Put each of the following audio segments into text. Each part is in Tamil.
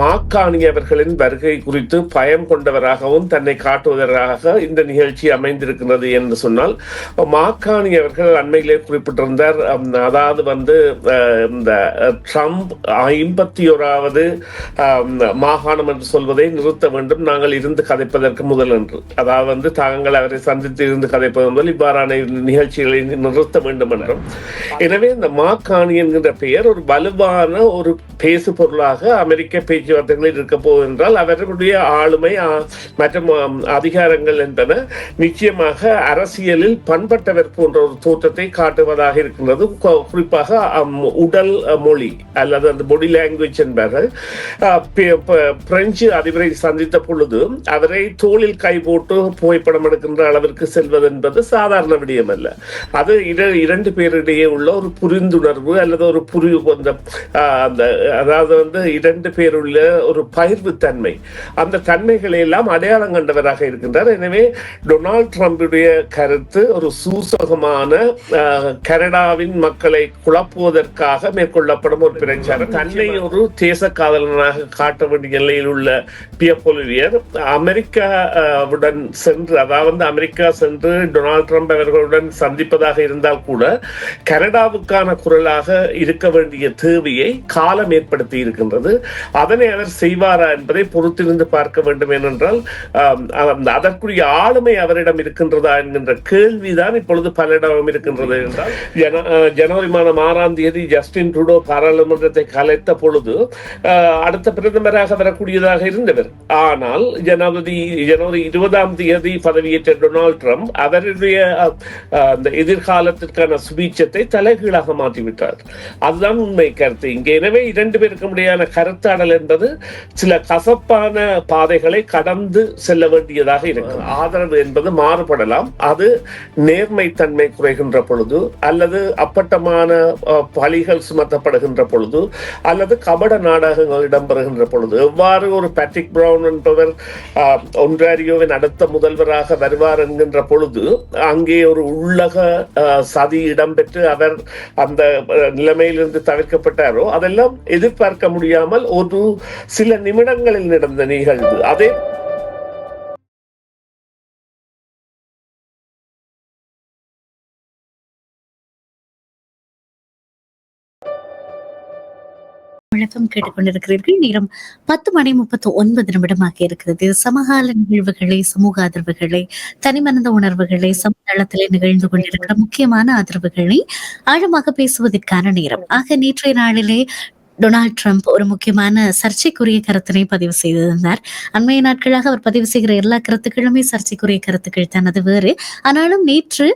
மாக்காணியவர்களின் வருகை குறித்து பயம் கொண்டவராகவும் தன்னை காட்டுவதற்காக இந்த நிகழ்ச்சி அமைந்திருக்கிறது என்று சொன்னால் மாக்காணியவர்கள் அண்மையிலே குறிப்பிட்டிருந்தார் அதாவது வந்து இந்த ட்ரம்ப் ஐம்பத்தி ஓராவது மாகாணம் என்று சொல்வதை நிறுத்த வேண்டும் நாங்கள் இருந்து கதைப்பதற்கு முதல் என்று. அதாவது வந்து தாங்கள் அவரை சந்தித்து இருந்து கதைப்பது முதல் இவ்வாறான நிகழ்ச்சிகளை நிறுத்த வேண்டும் என்றும். எனவே இந்த மாக்காணி என்கின்ற பெயர் ஒரு வலுவான ஒரு பேசு பொருளாக அமெரிக்க பேச்சுவார்த்தைகளில் இருக்க போகுது என்றால் அவர்களுடைய ஆளுமை மற்றும் அதிகாரங்கள் என்பன நிச்சயமாக அரசியலில் பண்பட்டவர் போன்ற ஒரு தோற்றத்தை காட்டுவதாக இருக்கின்றது. குறிப்பாக உடல் மொழி அல்லது அந்த பொடி லாங்குவேஜ் என்பார்கள் பிரெஞ்சு அதிபரை சந்தித்த பொழுது அவரை தோளில் கை போட்டு புகைப்படம் எடுக்கின்ற அளவிற்கு செல்வது என்பது சாதாரண விடயம் அல்ல அது இரண்டு பேரிடையே உள்ள ஒரு புரிந்துணர்வு அல்லது ஒரு புரி அந்த அதாவது வந்து இரண்டு பேர் பேருள்ள ஒரு பகிர்வு தன்மை அந்த தன்மைகளை எல்லாம் அடையாளம் கண்டவராக இருக்கின்றார். எனவே டொனால்ட் ட்ரம்புடைய கருத்து ஒரு சூசகமான கனடாவின் மக்களை குழப்புவதற்காக மேற்கொள்ளப்படும் ஒரு பிரச்சாரம். தன்னை ஒரு தேச காதலனாக காட்ட வேண்டிய நிலையில் உள்ள பியப்பொலிவியர் அமெரிக்காவுடன் சென்று அதாவது அமெரிக்கா சென்று டொனால்ட் ட்ரம்ப் அவர்களுடன் சந்திப்பதாக இருந்தால் கூட கனடாவுக்கான குரலாக இருக்க வேண்டிய தேவையை காலம் ஏற்படுத்தி இருக்கின்றது. அதனை அவர் செய்வாரா என்பதை பொறுத்திருந்து பார்க்க வேண்டும் ஏனென்றால் அதற்குரிய ஆளுமை அவரிடம் இருக்கின்றதா என்கின்ற கேள்விதான் இப்பொழுது பலரிடம் இருக்கின்றது என்றால் ஜனவரி மாதம் ஆறாம் தேதி ஜஸ்டின் ட்ரூடோ பாராளுமன்றத்தை கலைத்த பொழுது அடுத்த பிரதமராக வரக்கூடியதாக இருந்தவர். ஆனால் ஜனவரி ஜனவரி இருபதாம் தேதி பதவியேற்ற டொனால்ட் ட்ரம்ப் அவருடைய அஹ், அந்த எதிர்காலத்திற்கான சுபீட்சத்தை தலைகீழாக மாற்றிவிட்டார். அதுதான் உண்மை கருத்து. இங்கே எனவே இரண்டு பேருக்கும் இடையான கருத்தாடல் என்பது சில கசப்பான பாதைகளை கடந்து செல்ல வேண்டியதாக இருக்கு ஆதரவு என்பது மாறுபடலாம். அது நேர்மைத்தன்மை குறைகின்ற பொழுது அல்லது அப்பட்டமான பழிகள் சுமத்தப்படுகின்ற பொழுது அல்லது கபட நாடகங்கள் இடம்பெறுகின்ற பொழுது எவ்வாறு ஒரு பேட்ரிக் பிரவுன் என்பவர் ஒன்றாரியோவின் அடுத்த முதல்வராக வருவார் என்கின்ற பொழுது அங்கே ஒரு உள்ளக சதி இடம்பெற்று அவர் அந்த நிலைமையிலிருந்து தவிர்க்கப்பட்டாரோ அதெல்லாம் எதிர்பார்க்க முடியாமல் ஒரு சில நிமிடங்களில் நடந்த நிகழ்வு. அதே வணக்கம். கேட்டுக்கொண்டிருக்கிறீர்கள். நேரம் பத்து மணி முப்பத்தி ஒன்பது நிமிடமாக இருக்கிறது. சமகால நிகழ்வுகளை சமூக அதிர்வுகளை தனிமனித உணர்வுகளை சமதளத்திலே நிகழ்ந்து கொண்டிருக்கிற முக்கியமான அதிர்வுகளை ஆழமாக பேசுவதற்கான நேரம். ஆக நேற்றைய நாளிலே டொனால்ட் ட்ரம்ப் ஒரு முக்கியமான சர்ச்சைக்குரிய கருத்தினை பதிவு செய்திருந்தார். அண்மைய நாட்களாக அவர் பதிவு செய்கிற எல்லா கருத்துக்களுமே சர்ச்சைக்குரிய கருத்துக்கள் தான் அது வேறு. ஆனாலும் நேற்று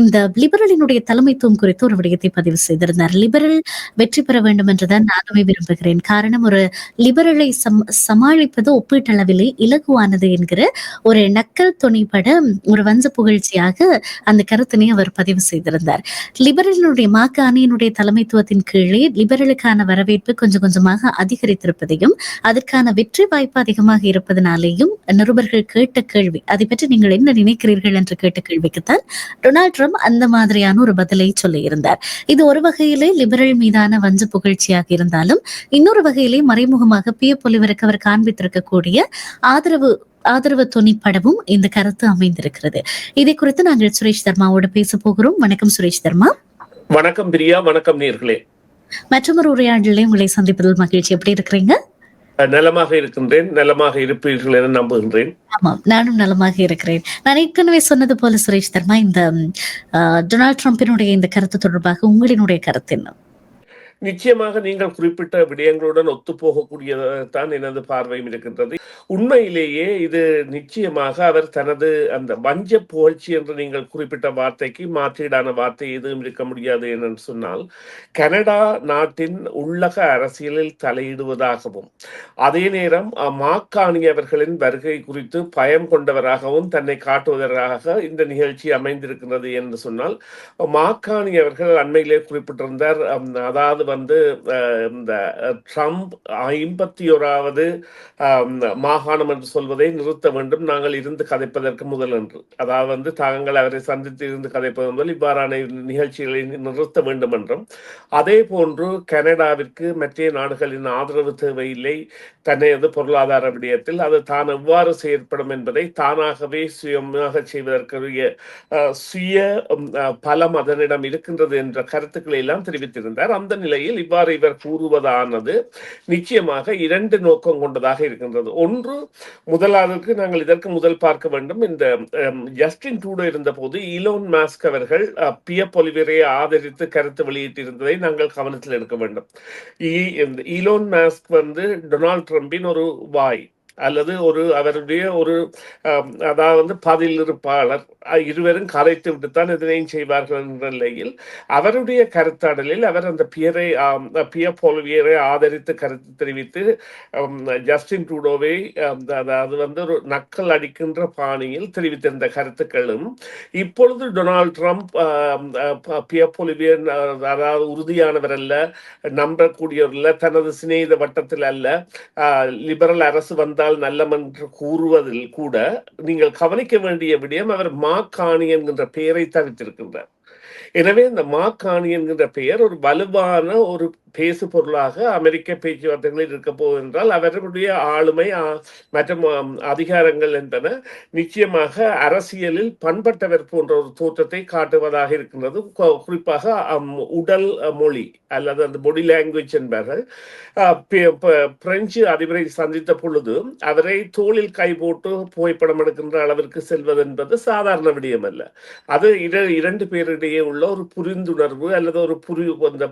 இந்த லிபரலினுடைய தலைமைத்துவம் குறித்து ஒரு விடயத்தை பதிவு செய்திருந்தார். லிபரல் வெற்றி பெற வேண்டும் என்றுதான் நானுமே விரும்புகிறேன். காரணம் ஒரு லிபரலை சம் சமாளிப்பது ஒப்பீட்டளவிலே இலகுவானது என்கிற ஒரு நக்கல் துணைப்பட ஒரு வஞ்ச புகழ்ச்சியாக அந்த கருத்தினை அவர் பதிவு செய்திருந்தார். லிபரலினுடைய மாக்கு அணியினுடைய தலைமைத்துவத்தின் கீழே லிபரலுக்கான வரவேற்பு கொஞ்சம் கொஞ்சமாக அதிகரித்திருப்பதையும் அதற்கான வெற்றி வாய்ப்பு அதிகமாக இருப்பதனாலேயும் நிருபர்கள் கேட்ட கேள்வி அதை பற்றி நீங்கள் என்ன நினைக்கிறீர்கள் என்று கேட்ட கேள்விக்குத்தான் டொனால்ட் ட்ரம்ப் அந்த மாதிரியான ஒரு பதிலை சொல்லியிருந்தார். இது ஒரு வகையிலே லிபரல் மீதான வஞ்ச புகழ்ச்சியாக இருந்தாலும் இன்னொரு வகையிலே மறைமுகமாக பிய பொலிவருக்கு அவர் காண்பித்திருக்கக்கூடிய ஆதரவு ஆதரவு துணி படமும் இந்த கருத்து அமைந்திருக்கிறது. இதை குறித்து நாங்கள் சுரேஷ் தர்மாவோடு பேச போகிறோம். வணக்கம் சுரேஷ் தர்மா. வணக்கம் பிரியா வணக்கம் நேர்களே. மற்றொரு உரையாடலே உங்களை சந்திப்பதில் மகிழ்ச்சி. எப்படி இருக்கிறீங்க? நலமாக இருக்கின்றேன். நலமாக இருப்பீர்கள் என நம்புகின்றேன். ஆமாம் நானும் நலமாக இருக்கிறேன். நான் ஏற்கனவே சொன்னது போல சுரேஷ் தர்மா இந்த டொனால்ட் ட்ரம்பினுடைய இந்த கருத்து தொடர்பாக உங்களினுடைய கருத்து என்ன? நிச்சயமாக நீங்கள் குறிப்பிட்ட விடயங்களுடன் ஒத்துப்போகக்கூடியதான் எனது பார்வையும் இருக்கின்றது. உண்மையிலேயே இது நிச்சயமாக அவர் தனது அந்த வஞ்ச புகழ்ச்சி என்று நீங்கள் குறிப்பிட்ட வார்த்தைக்கு மாற்றீடான வார்த்தை எதுவும் இருக்க முடியாது என்று சொன்னால் கனடா நாட்டின் உள்ளக அரசியலில் தலையிடுவதாகவும் அதே நேரம் மாக்காணி அவர்களின் வருகை குறித்து பயம் கொண்டவராகவும் தன்னை காட்டுவதற்காக இந்த நிகழ்ச்சி அமைந்திருக்கிறது என்று சொன்னால் மாக்காணி அவர்கள் அண்மையிலே குறிப்பிட்டிருந்தார் அம், அதாவது வந்து இந்த ட்ரம்ப் ஐம்பத்தி ஓராவது மாகாணம் என்று சொல்வதை நிறுத்த வேண்டும். நாங்கள் இருந்து கதைப்பதற்கு முதல் என்று. அதாவது வந்து தாங்கள் அவரை சந்தித்து இருந்து கதைப்பது முதல் இவ்வாறான நிகழ்ச்சிகளை நிறுத்த வேண்டும் என்றும். அதே போன்று கனடாவிற்கு மற்ற நாடுகளின் ஆதரவு தேவையில்லை. தனது பொருளாதார விடயத்தில் அது தான் எவ்வாறு செயற்படும் என்பதை தானாகவே சுயமாக செய்வதற்குரிய சுய பலம் அதனிடம் இருக்கின்றது என்ற கருத்துக்களை எல்லாம் தெரிவித்திருந்தார். அந்த நிலை நிலையில் இவ்வாறு இவர் கூறுவதானது நிச்சயமாக இரண்டு நோக்கம் கொண்டதாக இருக்கின்றது. ஒன்று முதலாவதற்கு நாங்கள் இதற்கு முதல் பார்க்க வேண்டும். இந்த ஜஸ்டின் டூடோ இருந்தபோது இலோன் மாஸ்க் அவர்கள் பிய பொலிவரை ஆதரித்து கருத்து வெளியிட்டிருந்ததை நாங்கள் கவனத்தில் எடுக்க வேண்டும். இலோன் ஈலோன் மாஸ்க் வந்து டொனால்ட் ட்ரம்பின் ஒரு வாய். அல்லது ஒரு அவருடைய ஒரு அதாவது பதில் இருப்பாளர் இருவரும் கலைத்து விட்டுத்தான் இதனையும் செய்வார்கள் என்ற நிலையில் அவருடைய கருத்தாடலில் அவர் அந்த பியரை பிய போல்வியரை ஆதரித்து கருத்து தெரிவித்து ஜஸ்டின் ட்ரூடோவை அதாவது வந்து ஒரு நக்கல் அடிக்கின்ற பாணியில் தெரிவித்திருந்த கருத்துக்களும் இப்பொழுது டொனால்ட் ட்ரம்ப் ஆம், பிய அதாவது உறுதியானவர் அல்ல நம்பக்கூடியவர் அல்ல தனது சிநேகித வட்டத்தில் அல்ல ஆஹ், லிபரல் அரசு வந்தால் நல்லம் என்று கூறுவதில் கூட நீங்கள் கவனிக்க வேண்டிய விடயம் அவர் மாக்காணி என்கின்ற பெயரை தவித்திருக்கின்றார் எனவே இந்த மாக்காணி என்கின்ற பெயர் ஒரு வலுவான ஒரு பேசு பொருளாக அமெரிக்க பேச்சுவார்த்தைகளில் இருக்க போவென்றால் அவர்களுடைய ஆளுமை மற்றும் அதிகாரங்கள் என்பன நிச்சயமாக அரசியலில் பண்பட்டவர் போன்ற ஒரு தோற்றத்தை காட்டுவதாக இருக்கின்றது. குறிப்பாக உடல் மொழி அல்லது அந்த மொழி லாங்குவேஜ் என்பார்கள் பிரெஞ்சு அதிபரை சந்தித்த பொழுது அவரை தோளில் கை போட்டு புகைப்படம் எடுக்கின்ற அளவிற்கு செல்வது என்பது சாதாரண விடயம் அல்ல அது இரண்டு இரண்டு பேரிடையே உள்ள ஒரு புரிந்துணர்வு அல்லது ஒரு புரி அந்த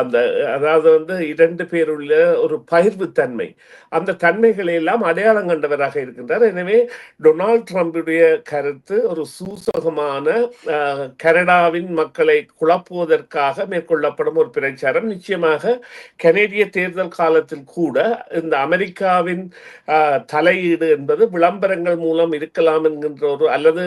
அந்த அதாவது வந்து இரண்டு பேருள்ள ஒரு பகிர்வு தன்மை. அந்த தன்மைகளை எல்லாம் அடையாளம் கண்டவராக இருக்கின்றார். எனவே டொனால்ட் ட்ரம்புடைய கருத்து ஒரு சூசகமான கனடாவின் மக்களை குழப்புவதற்காக மேற்கொள்ளப்படும் ஒரு பிரச்சாரம். நிச்சயமாக கனேடிய தேர்தல் காலத்தில் கூட இந்த அமெரிக்காவின் தலையீடு என்பது விளம்பரங்கள் மூலம் இருக்கலாம் என்கின்ற ஒரு அல்லது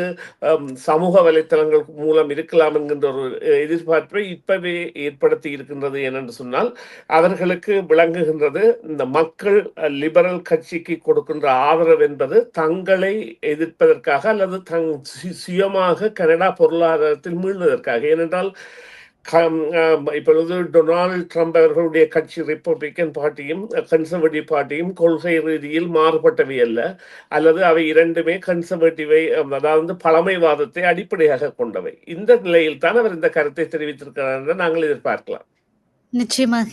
சமூக வலைத்தளங்கள் மூலம் இருக்கலாம் என்கின்ற ஒரு எதிர்பார்ப்பை இப்பவே ஏற்படுத்தி இருக்கின்றது ஏனென்று சொன்னால் அவர்களுக்கு விளங்குகின்றது இந்த மக்கள் லிபரல் கட்சிக்கு கொடுக்கின்ற ஆதரவு என்பது தங்களை எதிர்ப்பதற்காக அல்லது தங் சுயமாக கனடா பொருளாதாரத்தில் மீள்வதற்காக. ஏனென்றால் இப்பொழுது டொனால்டு ட்ரம்ப் அவர்களுடைய கட்சி ரிப்பப்ளிக்கன் பார்ட்டியும் கன்சர்வேட்டிவ் பார்ட்டியும் கொள்கை ரீதியில் மாறுபட்டவை அல்ல. அல்லது அவை இரண்டுமே கன்சர்வேட்டிவை அதாவது பழமைவாதத்தை அடிப்படையாக கொண்டவை. இந்த நிலையில் தான் அவர் இந்த கருத்தை தெரிவித்திருக்கிறார் என்று நாங்கள் எதிர்பார்க்கலாம். நிச்சயமாக.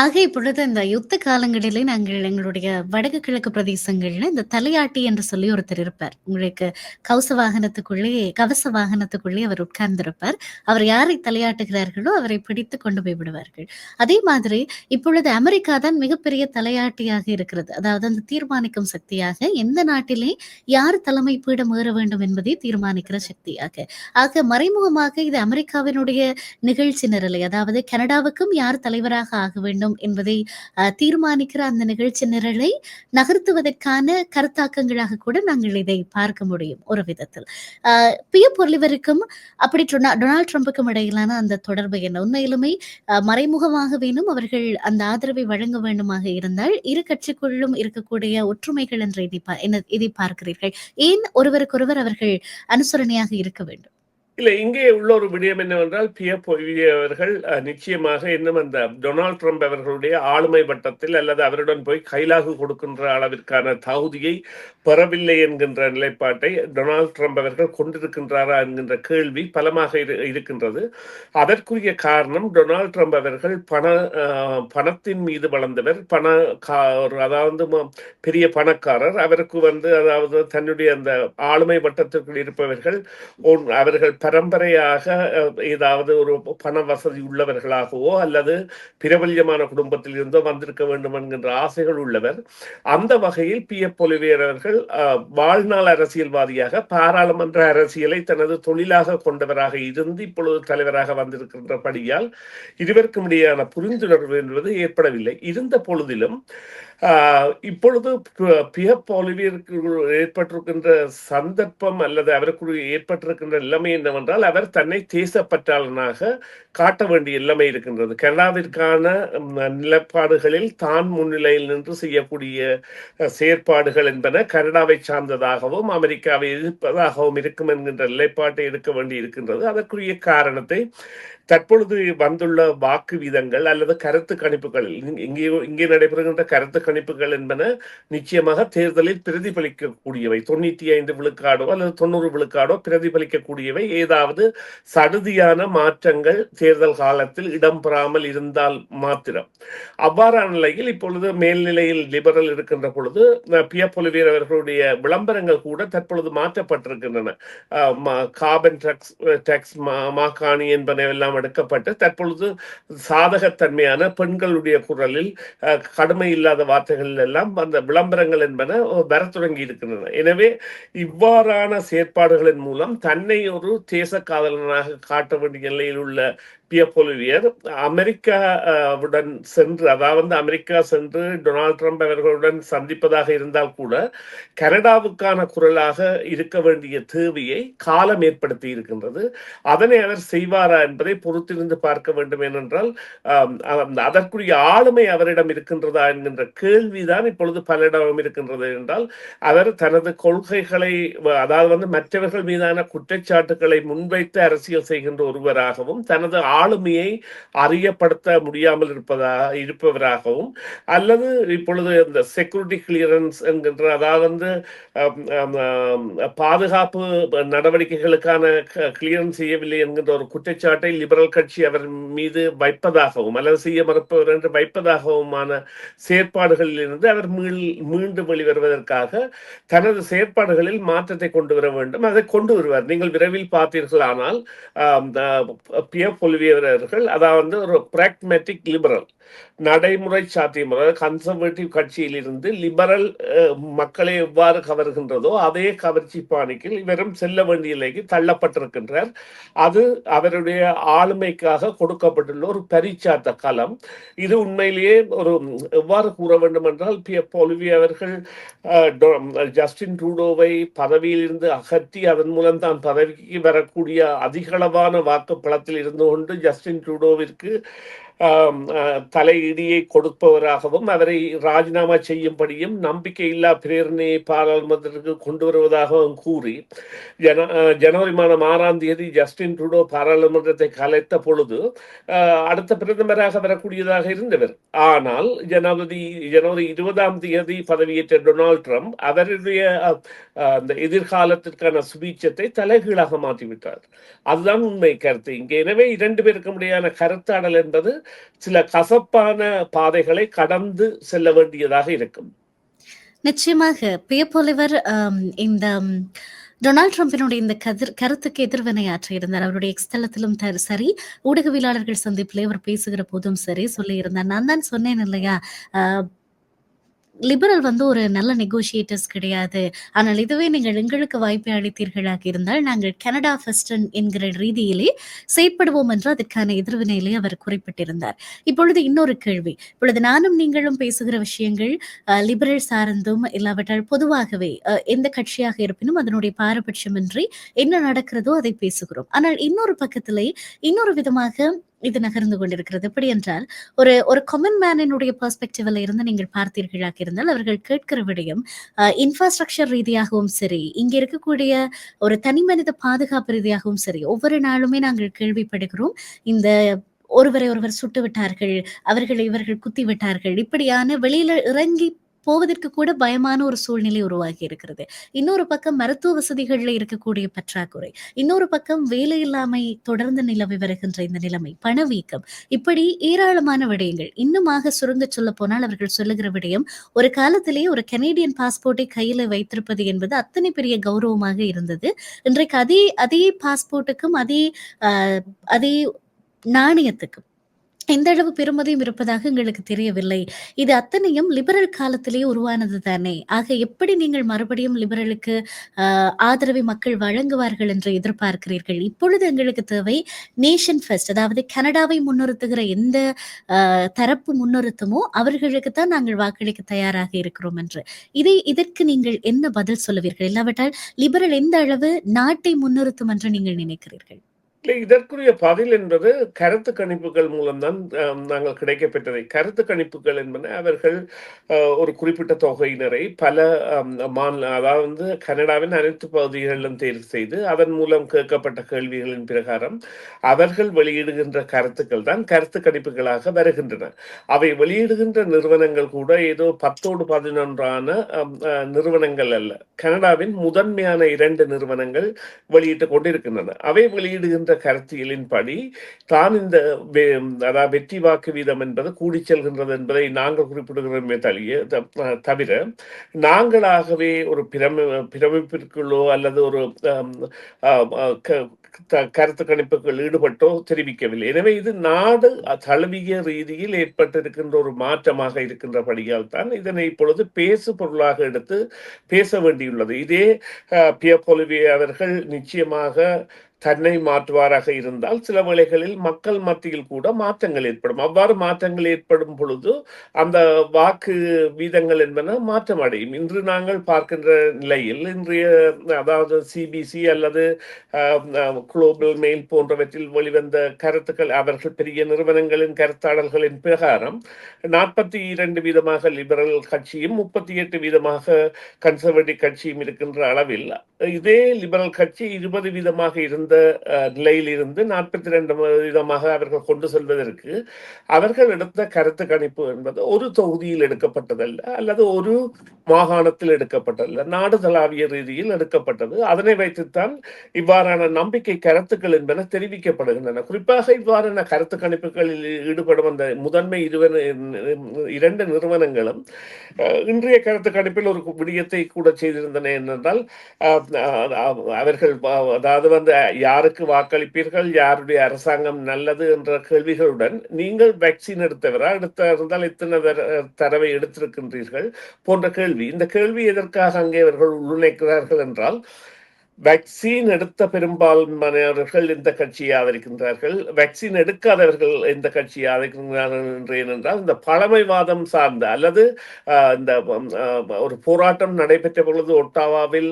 ஆக இப்பொழுது இந்த யுத்த காலங்களிலே நாங்கள் எங்களுடைய வடக்கு கிழக்கு பிரதேசங்கள்ல இந்த தலையாட்டி என்று சொல்லி ஒருத்தர் இருப்பார். உங்களுக்கு கவச வாகனத்துக்குள்ளே கவச வாகனத்துக்குள்ளே அவர் உட்கார்ந்திருப்பார். அவர் யாரை தலையாட்டுகிறார்களோ அவரை பிடித்து கொண்டு போய் விடுவார்கள். அதே மாதிரி இப்பொழுது அமெரிக்கா தான் மிகப்பெரிய தலையாட்டியாக இருக்கிறது. அதாவது அந்த தீர்மானிக்கும் சக்தியாக எந்த நாட்டிலே யார் தலைமை பீடம் ஏற வேண்டும் என்பதை தீர்மானிக்கிற சக்தியாக. ஆக மறைமுகமாக இது அமெரிக்காவினுடைய நிகழ்ச்சி நிரலை அதாவது கனடாவுக்கும் யார் தலைவராக ஆக வேண்டும் என்பதை தீர்மானிக்கிற அந்த நிகழ்ச்சி நிரலை நகர்த்துவதற்கான கருத்தாக்கங்களாக கூட நாங்கள் இதை பார்க்க முடியும் ஒரு விதத்தில். பிய பொருளிவருக்கும் அப்படி டொனால்ட் ட்ரம்புக்கும் இடையிலான அந்த தொடர்பு என்ன? உண்மையிலுமே அஹ், மறைமுகமாக வேணும் அவர்கள் அந்த ஆதரவை வழங்க வேண்டுமாக இருந்தால் இரு கட்சிக்குள்ளும் இருக்கக்கூடிய ஒற்றுமைகள் என்று இதை பா- இதை பார்க்கிறீர்கள் ஏன் ஒருவருக்கொருவர் அவர்கள் அனுசரணையாக இருக்க வேண்டும்? இல்லை இங்கே உள்ள ஒரு விடயம் என்னவென்றால் பிய பொய்விய அவர்கள் நிச்சயமாக இன்னும் அந்த டொனால்ட் ட்ரம்ப் அவர்களுடைய ஆளுமை வட்டத்தில் அல்லது அவருடன் போய் கைலாகு கொடுக்கின்ற அளவிற்கான தகுதியை பெறவில்லை என்கின்ற நிலைப்பாட்டை டொனால்ட் ட்ரம்ப் அவர்கள் கொண்டிருக்கின்றாரா என்கின்ற கேள்வி பலமாக இரு- இருக்கின்றது. அதற்குரிய காரணம் டொனால்ட் ட்ரம்ப் அவர்கள் பண பணத்தின் மீது வளர்ந்தவர். பண கா- ஒரு அதாவது ம- பெரிய பணக்காரர். அவருக்கு வந்து அதாவது தன்னுடைய அந்த ஆளுமை வட்டத்திற்குள் இருப்பவர்கள் அவர்கள் பரம்பரையாக ஏதாவது ஒரு பண வசதி உள்ளவர்களாகவோ அல்லது பிரபல்யமான குடும்பத்தில் இருந்தோ வந்திருக்க வேண்டும் என்கின்ற ஆசைகள் உள்ளவர். அந்த வகையில் பி. எஃப் பொலிவேர் அவர்கள் வாழ்நாள் அரசியல்வாதியாக பாராளுமன்ற அரசியலை தனது தொழிலாக கொண்டவராக இருந்து இப்பொழுது தலைவராக வந்திருக்கின்றபடியால் இருவருக்கும் இடையேயான புரிந்துணர்வு என்பது ஏற்படவில்லை. இருந்த பொழுதிலும் இப்பொழுது பி- பியப் ஒலிவியருக்கு ஏற்பட்டிருக்கின்ற சந்தர்ப்பம் அல்லது அவருக்கு ஏற்பட்டிருக்கின்ற நிலைமை என்னவென்றால் அவர் தன்னை தேசப்பற்றாளனாக காட்ட வேண்டிய நிலைமை இருக்கின்றது. கனடாவிற்கான நிலப்பாடுகளில் தான் முன்னிலையில் நின்று செய்யக்கூடிய செயற்பாடுகள் என்பன கனடாவை சார்ந்ததாகவும் அமெரிக்காவை எதிர்ப்பதாகவும் இருக்கும் என்கின்ற நிலைப்பாட்டை எடுக்க வேண்டி இருக்கின்றது. அதற்குரிய காரணத்தை தற்பொழுது வந்துள்ள வாக்கு வீதங்கள் அல்லது கருத்து கணிப்புகள் இங்கே இங்கே நடைபெறுகின்ற கருத்து கணிப்புகள் என்பன நிச்சயமாக தேர்தலில் பிரதிபலிக்கக்கூடியவை. தொண்ணூத்தி ஐந்து விழுக்காடோ அல்லது தொண்ணூறு விழுக்காடோ பிரதிபலிக்கக்கூடியவை. ஏதாவது சடுதியான மாற்றங்கள் தேர்தல் காலத்தில் இடம்பெறாமல் இருந்தால் மாத்திரம். அவ்வாறான நிலையில் இப்பொழுது மேல்நிலையில் லிபரல் இருக்கின்ற பொழுது அஹ், அவர்களுடைய விளம்பரங்கள் கூட தற்பொழுது மாற்றப்பட்டிருக்கின்றன. அஹ், ம- கார்பன் டாக்ஸ் டக்ஸ் மா- என்பன எல்லாம் எடுக்கப்பட்டு தற்பொழுது சாதகத்தன்மையான பெண்களுடைய குரலில் அஹ், கடுமை இல்லாத வார்த்தைகள் எல்லாம் அந்த விளம்பரங்கள் என்பன வர தொடங்கி இருக்கின்றன. எனவே இவ்வாறான செயற்பாடுகளின் மூலம் தன்னை ஒரு தேச காதலனாக காட்ட வேண்டிய நிலையில் உள்ள பியப்பொலிவியர். அமெரிக்காவுடன் சென்று அதாவது அமெரிக்கா சென்று டொனால்ட் ட்ரம்ப் அவர்களுடன் சந்திப்பதாக இருந்தால் கூட கனடாவுக்கான குரலாக இருக்க வேண்டிய தேவையை காலம் ஏற்படுத்தி இருக்கின்றது. அதனை அவர் செய்வாரா என்பதை பொறுத்திருந்து பார்க்க வேண்டும் ஏனென்றால் அதற்குரிய ஆளுமை அவரிடம் இருக்கின்றதா என்கின்ற கேள்விதான் இப்பொழுது பலரிடம் இருக்கின்றது என்றால் அவர் தனது கொள்கைகளை அதாவது வந்து மற்றவர்கள் மீதான குற்றச்சாட்டுகளை முன்வைத்து அரசியல் செய்கின்ற ஒருவராகவும் தனது ஆளுமையை அறியப்படுத்த முடியாமல் இருப்பதா இருப்பவராகவும் அல்லது இப்பொழுது இந்த செக்யூரிட்டி கிளியரன்ஸ் என்கின்ற அதாவது வந்து பாதுகாப்பு நடவடிக்கைகளுக்கான கிளியரன்ஸ் செய்யவில்லை என்கின்ற ஒரு குற்றச்சாட்டை லிபரல் கட்சி அவர் மீது வைப்பதாகவும் அல்லது செய்ய மறுப்பவர் என்று வைப்பதாகவுமான செயற்பாடுகளில் இருந்து அவர் மீள் மீண்டு வெளிவருவதற்காக தனது செயற்பாடுகளில் மாற்றத்தை கொண்டு வர வேண்டும். அதை கொண்டு வருவார். நீங்கள் விரைவில் பார்த்தீர்களானால் ஆம், ஆஹ், பெரியவர்கள் அதாவது ஒரு பிராக்மேட்டிக் லிபரல் நடைமுறை சாத்தியம் கன்சர்வேட்டிவ் கட்சியில் இருந்து லிபரல் மக்களை எவ்வாறு கவர்கின்றதோ அதே கவர்ச்சி பாணிக்கில் இவரும் செல்ல வேண்டிய நிலைக்கு தள்ளப்பட்டிருக்கின்றார். அது அவருடைய ஆளுமைக்காக கொடுக்கப்பட்டுள்ள ஒரு பரிச்சாத்த களம். இது உண்மையிலேயே ஒரு எவ்வாறு கூற வேண்டும் என்றால் பி பொலிவி அவர்கள் ஜஸ்டின் ட்ரூடோவை பதவியிலிருந்து அகற்றி அதன் மூலம் தான் பதவிக்கு வரக்கூடிய அதிகளவான வாக்கு வாக்குப்பளத்தில் இருந்து கொண்டு ஜஸ்டின் ட்ரூடோவிற்கு தலையீடியை கொடுப்பவராகவும் அவரை ராஜினாமா செய்யும்படியும் நம்பிக்கையில்லா பிரேரணையை பாராளுமன்றத்திற்கு கொண்டு வருவதாகவும் கூறி ஜன அஹ், ஜனவரி மாதம் ஆறாம் தேதி ஜஸ்டின் ட்ரூடோ பாராளுமன்றத்தை கலைத்த பொழுது அடுத்த பிரதமராக வரக்கூடியதாக இருந்தவர். ஆனால் ஜனவரி ஜனவரி இருபதாம் தேதி பதவியேற்ற டொனால்ட் ட்ரம்ப் அவருடைய அந்த எதிர்காலத்திற்கான சுபீட்சத்தை தலைகீழாக மாற்றிவிட்டார். அதுதான் உண்மை கருத்து. இங்கே எனவே இரண்டு பேருக்கும் இடையான கருத்தாடல் என்பது சில கசப்பான பாதைகளை கடந்து செல்ல வேண்டியதாக இருக்கும். நிச்சயமாக பேப்பொலிவர் இந்த டொனால்ட் ட்ரம்பினுடைய இந்த கதிர் கருத்துக்கு எதிர்வினையாற்ற இருந்தார். அவருடைய எக்ஸ்தலத்திலும் சரி ஊடகவியலாளர்கள் சந்திப்பிலே அவர் பேசுகிற போதும் சரி சொல்லியிருந்தார். நான் தான் சொன்னேன் இல்லையா? ஆஹ், லிபரல் வந்து ஒரு நல்ல நெகோசியேட்டர்ஸ் கிடையாது. ஆனால் இதுவே நீங்கள் எங்களுக்கு வாய்ப்பை அளித்தீர்களாக இருந்தால் நாங்கள் கனடா ஃபெஸ்டன் என்கிற ரீதியிலே செயற்படுவோம் என்று அதற்கான எதிர்வினையிலே அவர் குறிப்பிட்டிருந்தார். இப்பொழுது இன்னொரு கேள்வி. இப்பொழுது நானும் நீங்களும் பேசுகிற விஷயங்கள் அஹ், லிபரல் சார்ந்தும் இல்லாவிட்டால் பொதுவாகவே அஹ், எந்த கட்சியாக இருப்பினும் அதனுடைய பாரபட்சமின்றி என்ன நடக்கிறதோ அதை பேசுகிறோம். ஆனால் இன்னொரு பக்கத்திலே இன்னொரு விதமாக இது நகர்ந்து கொண்டிருக்கிறது. எப்படி என்றால் ஒரு ஒரு காமன் மேனினுடைய பெர்ஸ்பெக்டிவ்ல இருந்து நீங்கள் பார்த்தீர்களாக இருந்தால் அவர்கள் கேட்கிற விடயம் இன்ஃப்ராஸ்ட்ரக்சர் ரீதியாகவும் சரி இங்கே இருக்கக்கூடிய ஒரு தனி மனித பாதுகாப்பு ரீதியாகவும் சரி ஒவ்வொரு நாளுமே நாங்கள் கேள்விப்படுகிறோம் இந்த ஒருவரை ஒருவர் சுட்டு விட்டார்கள் அவர்களை இவர்கள் குத்தி விட்டார்கள் இப்படியான வெளியில இறங்கி போவதற்கு கூட பயமான ஒரு சூழ்நிலை உருவாகி இருக்கிறது. இன்னொரு பக்கம் மருத்துவ வசதிகள்ல இருக்கக்கூடிய பற்றாக்குறை. இன்னொரு பக்கம் வேலையில்லாமை தொடர்ந்து நிலவி வருகின்ற இந்த நிலைமை பணவீக்கம் இப்படி ஏராளமான விடயங்கள். இன்னுமாக சுருங்க சொல்ல போனால் அவர்கள் சொல்லுகிற விடயம் ஒரு காலத்திலேயே ஒரு கனேடியன் பாஸ்போர்ட்டை கையில வைத்திருப்பது என்பது அத்தனை பெரிய கௌரவமாக இருந்தது. இன்றைக்கு அதே அதே பாஸ்போர்ட்டுக்கும் அதே ஆஹ், அதே நாணயத்துக்கும் எந்த அளவு பெருமதியும் இருப்பதாக எங்களுக்கு தெரியவில்லை. இது அத்தனையும் லிபரல் காலத்திலேயே உருவானது தானே! ஆக எப்படி நீங்கள் மறுபடியும் லிபரலுக்கு ஆதரவை மக்கள் வழங்குவார்கள் என்று எதிர்பார்க்கிறீர்கள்? இப்பொழுது எங்களுக்கு தேவை நேஷன் ஃபர்ஸ்ட் அதாவது கனடாவை முன்னிறுத்துகிற எந்த தரப்பு முன்னிறுத்தமோ அவர்களுக்கு தான் நாங்கள் வாக்களிக்க தயாராக இருக்கிறோம் என்று. இதை இதற்கு நீங்கள் என்ன பதில் சொல்லுவீர்கள்? இல்லாவிட்டால் லிபரல் எந்த அளவு நாட்டை முன்னிறுத்தும் என்று நீங்கள் நினைக்கிறீர்கள்? இல்லை இதற்குரிய பதில் என்பது கருத்து கணிப்புகள் மூலம்தான் அ நாங்கள் கிடைக்கப்பெற்றதை. கருத்து கணிப்புகள் என்பன அவர்கள் ஒரு குறிப்பிட்ட தொகையினரை பல மாநில அதாவது வந்து கனடாவின் அனைத்து பகுதிகளிலும் தேர்வு செய்து, அதன் மூலம் கேட்கப்பட்ட கேள்விகளின் பிரகாரம் அவர்கள் வெளியிடுகின்ற கருத்துக்கள் தான் கருத்து கணிப்புகளாக வருகின்றன. அவை வெளியிடுகின்ற நிறுவனங்கள் கூட ஏதோ பத்தோடு பதினொன்றான நிறுவனங்கள் அல்ல. கனடாவின் முதன்மையான இரண்டு நிறுவனங்கள் வெளியிட்டு கொண்டிருக்கின்றன. அவை வெளியிடுகின்ற கருத்தியலின்படி தான் இந்த அதாவது வெற்றி வாக்கு வீதம் என்பது கூடி செல்கின்றது என்பதை நாங்கள் குறிப்பிடுகிறோமே தழிய தவிர, நாங்களாகவே ஒரு பிரமி பிரமிப்பிற்குள்ளோ அல்லது ஒரு கருத்து கணிப்புகள் ஈடுபட்டோ தெரிவிக்கவில்லை. எனவே இது நாடு தழுவிய ரீதியில் ஏற்பட்டிருக்கின்ற ஒரு மாற்றமாக இருக்கின்றபடியால் தான் இதனை இப்பொழுது பேசு பொருளாக எடுத்து பேச வேண்டியுள்ளது. இதே அ அவர்கள் நிச்சயமாக தன்னை மாற்றுவாராக இருந்தால், சில வேளைகளில் மக்கள் மத்தியில் கூட மாற்றங்கள் ஏற்படும். அவ்வாறு மாற்றங்கள் ஏற்படும் பொழுது, அந்த வாக்கு வீதங்கள் என்பன மாற்றம் அடையும் இன்று நாங்கள் பார்க்கின்ற நிலையில் இன்றைய அதாவது சிபிசி அல்லது குளோபல் மெயில் போன்றவற்றில் வெளிவந்த கருத்துக்கள் அவர்கள் பெரிய நிறுவனங்களின் கருத்தாடல்களின் பிரகாரம் 42 வீதமாக லிபரல் கட்சியும், 38 வீதமாக கன்சர்வேட்டிவ் கட்சியும் இருக்கின்ற அளவில், இதே லிபரல் கட்சி 20 வீதமாக இருந்த அ நிலையில் இருந்து 42 வீதமாக அவர்கள் கொண்டு செல்வதற்கு, அவர்கள் எடுத்த கருத்து கணிப்பு என்பது ஒரு தொகுதியில் எடுக்கப்பட்டதல்ல, அல்லது ஒரு மாகாணத்தில் எடுக்கப்பட்டதல்ல. நாடு தழாவிய ரீதியில் எடுக்கப்பட்டது. அதனை வைத்துத்தான் இவ்வாறான நம்பிக்கை கருத்துக்கள் என்பன தெரிவிக்கப்படுகின்றன. குறிப்பாக இவ்வாறான கருத்து கணிப்புகளில் ஈடுபடும் அந்த முதன்மை இருவன இரண்டு நிறுவனங்களும் இன்றைய கருத்து கணிப்பில் ஒரு விடயத்தை கூட செய்திருந்தன என்னென்றால், அவர்கள் அதாவது வந்து யாருக்கு வாக்களிப்பீர்கள்? யாருடைய அரசாங்கம் நல்லது? என்ற கேள்விகளுடன், நீங்கள் வேக்சின் எடுத்தவரா? எடுத்திருந்தால் எத்தனை இத்தனை தரவை எடுத்திருக்கின்றீர்கள்? போன்ற கேள்வி. இந்த கேள்வி எதற்காக அங்கே அவர்கள் உள்ளுணைக்கிறார்கள் என்றால், வேக்சின் எடுத்த பெரும்பான்மையானவர்கள் இந்த கட்சியை ஆதரிக்கின்றார்கள்? வேக்சின் எடுக்காதவர்கள் இந்த கட்சியை ஆதரிக்கின்றார்கள் என்று ஏனென்றால், இந்த பழமைவாதம் சார்ந்த அல்லது இந்த ஒரு போராட்டம் நடைபெற்ற பொழுது ஒட்டாவாவில்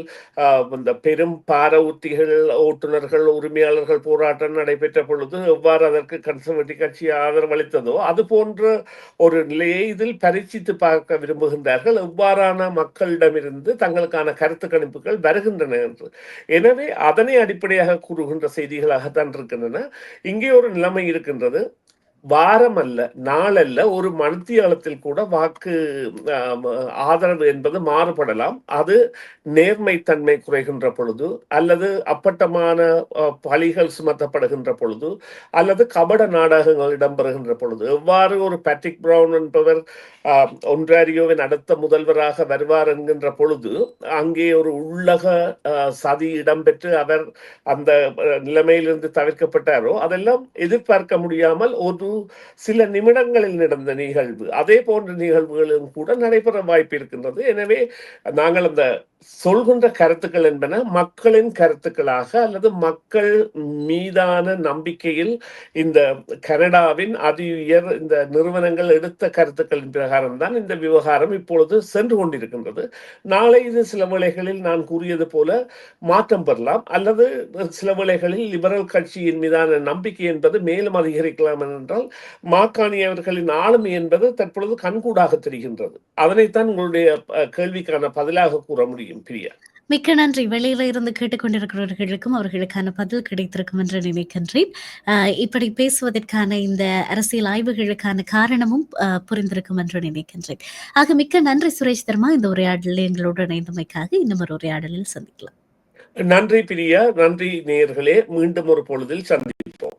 இந்த பெரும் பார ஊர்திகள் ஓட்டுநர்கள், உரிமையாளர்கள் போராட்டம் நடைபெற்ற பொழுது எவ்வாறு அதற்கு கன்சர்வேட்டிவ் கட்சி ஆதரவளித்ததோ, அது போன்ற ஒரு நிலையை இதில் பரீட்சித்து பார்க்க விரும்புகின்றார்கள். எவ்வாறான மக்களிடமிருந்து தங்களுக்கான கருத்து கணிப்புகள் வருகின்றன என்று. எனவே அதனை அடிப்படையாக கூறுகின்ற செய்திகளாகத்தான் இருக்கின்றன. இங்கே ஒரு நிலைமை இருக்கின்றது. வாரம் அல்ல, நாள் அல்ல, ஒரு மனத்தியாளத்தில் கூட வாக்கு ஆதரவு என்பது மாறுபடலாம். அது நேர்மைத்தன்மை குறைகின்ற பொழுது, அல்லது அப்பட்டமான பழிகள் சுமத்தப்படுகின்ற பொழுது, அல்லது கபட நாடகங்கள் இடம்பெறுகின்ற பொழுது. எவ்வாறு ஒரு பேட்ரிக் ப்ரவுன் என்பவர் ஒன்றாரியோவின் அடுத்த முதல்வராக வருவார் என்கின்ற பொழுது, அங்கே ஒரு உள்ளக சதி இடம்பெற்று அவர் அந்த நிலைமையிலிருந்து தவிர்க்கப்பட்டாரோ, அதெல்லாம் எதிர்பார்க்க முடியாமல் ஒரு சில நிமிடங்களில் நடந்த நிகழ்வு. அதே போன்ற நிகழ்வுகளும் கூட நடைபெற வாய்ப்பு இருக்கின்றது. எனவே நாங்கள் அந்த சொல்கின்ற கருத்துக்கள் என்பன மக்களின் கருத்துக்களாக அல்லது மக்கள் மீதான நம்பிக்கையில் இந்த கனடாவின் அதி உயர் இந்த நிறுவனங்கள் எடுத்த கருத்துக்களின் பிரகாரம் தான் இந்த விவகாரம் இப்பொழுது சென்று கொண்டிருக்கின்றது. நாளை இது சில வேளைகளில் நான் கூறியது போல மாற்றம் பெறலாம். அல்லது சில வேளைகளில் லிபரல் கட்சியின் மீதான நம்பிக்கை என்பது மேலும் அதிகரிக்கலாம் ஏனென்றால், மாக்காணி அவர்களின் ஆளுமை என்பது தற்பொழுது கண்கூடாக தெரிகின்றது. அதனைத்தான் உங்களுடைய கேள்விக்கான பதிலாக கூற முடியும் பிரியா. மிக்க நன்றி. வெளியில இருந்து கேட்டுக்கொண்டிருக்கிறவர்களுக்கும் அவர்களுக்கான பதில் கிடைத்திருக்கும் என்று நினைக்கின்றேன். இப்படி பேசுவதற்கான இந்த அரசியல் ஆய்வுகளுக்கான காரணமும் புரிந்திருக்கும் என்று நினைக்கின்றேன். ஆக மிக்க நன்றி சுரேஷ் தர்மா இந்த உரையாடலில் எங்களோடு இணைந்தமைக்காக. இன்னும் ஒரு உரையாடலில் சந்திக்கலாம். நன்றி பிரியா. நன்றி நேயர்களே. மீண்டும் ஒரு பொழுதில் சந்திப்போம்.